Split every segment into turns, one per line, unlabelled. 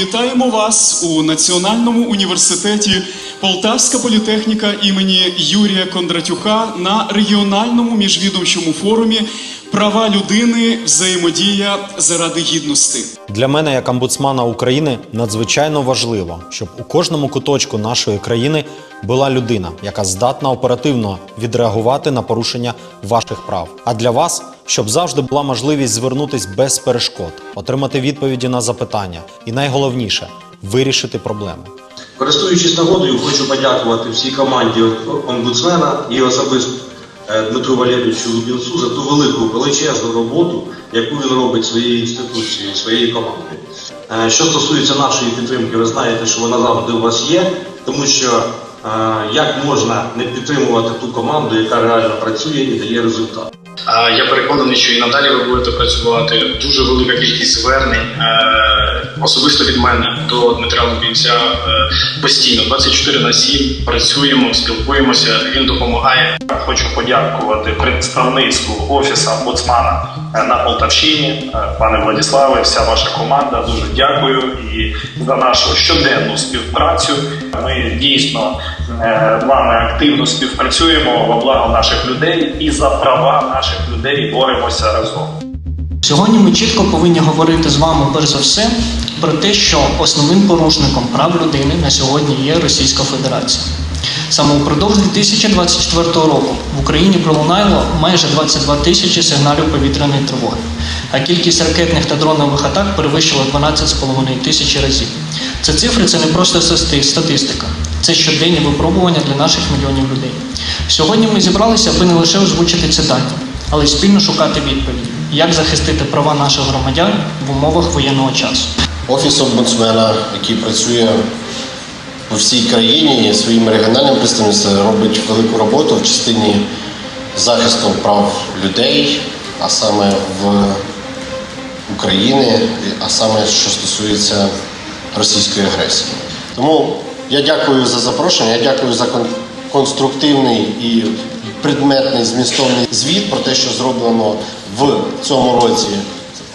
Вітаємо вас у Національному університеті Полтавська політехніка імені Юрія Кондратюка на регіональному міжвідомчому форумі Права людини, взаємодія заради гідності.
Для мене, як омбудсмана України, надзвичайно важливо, щоб у кожному куточку нашої країни була людина, яка здатна оперативно відреагувати на порушення ваших прав. А для вас, щоб завжди була можливість звернутись без перешкод, отримати відповіді на запитання, і найголовніше вирішити проблеми.
Користуючись нагодою, хочу подякувати всій команді омбудсмена і особисто е, Дмитру Валерійовичу Лубінцу за ту велику величезну роботу, яку він робить своєю інституцією, своєю командою. Е, Що стосується нашої підтримки, ви знаєте, що вона завжди у вас є, тому що е, як можна не підтримувати ту команду, яка реально працює і дає результат.
А Я переконаний, що і надалі ви будете працювати. Дуже велика кількість звернень е, особисто від мене до Дмитра Лубінця е, постійно 24 на 7 працюємо, спілкуємося. Він допомагає. Хочу подякувати представництву офісу омбудсмана е, на Полтавщині, е, пане Владиславе, вся ваша команда. Дуже дякую і за нашу щоденну співпрацю. Ми дійсно з вами активно співпрацюємо во благо наших людей і за права наших людей боремося разом.
Сьогодні ми чітко повинні говорити з вами перш за все про те, що основним порушником прав людини на сьогодні є Російська Федерація. Саме упродовж 2024 року в Україні пролунало майже 22 тисячі сигналів повітряної тривоги, а кількість ракетних та дронових атак перевищила 12,5 тисячі разів. Це цифри це не просто статистика, це щоденні випробування для наших мільйонів людей. Сьогодні ми зібралися, аби не лише озвучити ці дані, але й спільно шукати відповіді, як захистити права наших громадян в умовах воєнного часу.
Офіс омбудсмена, який працює по всій країні своїм регіональним представництвом робить велику роботу в частині захисту прав людей, а саме в України, а саме що стосується російської агресії. Тому я дякую за запрошення, я дякую за конструктивний і предметний змістовний звіт про те, що зроблено в цьому році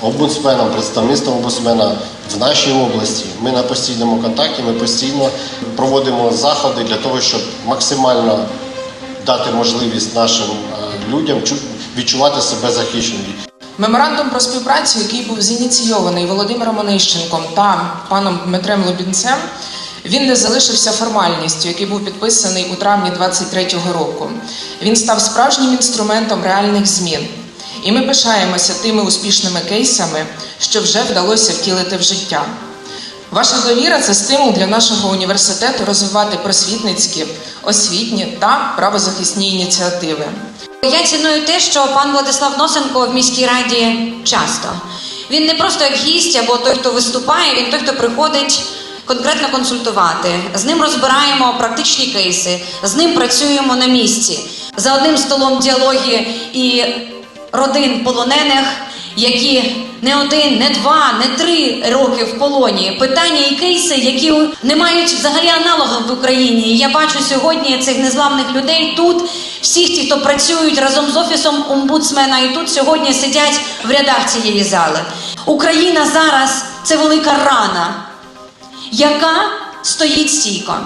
омбудсменом, представництвом омбудсмена в нашій області. Ми на постійному контакті, ми постійно проводимо заходи для того, щоб максимально дати можливість нашим е, людям чу- відчувати себе захищеними.
Меморандум про співпрацю, який був зініційований Володимиром Онищенком та паном Дмитрем Лубінцем, він не залишився формальністю, який був підписаний у травні 23-го року. Він став справжнім інструментом реальних змін. І ми пишаємося тими успішними кейсами, що вже вдалося втілити в життя. Ваша довіра це стимул для нашого університету розвивати просвітницькі, освітні та правозахисні ініціативи.
Я ціную те, що пан Владислав Носенко в міській раді часто. Він не просто як гість або той, хто виступає, він той, хто приходить конкретно консультувати. З ним розбираємо практичні кейси, з ним працюємо на місці. За одним столом діалоги і родин полонених, які не один, не два, не три роки в полоні. Питання і кейси, які не мають взагалі аналогів в Україні. Я бачу сьогодні цих незламних людей тут, всіх ті, хто працюють разом з офісом омбудсмена, і тут сьогодні сидять в рядах цієї зали. Україна зараз це велика рана, яка стоїть стійко.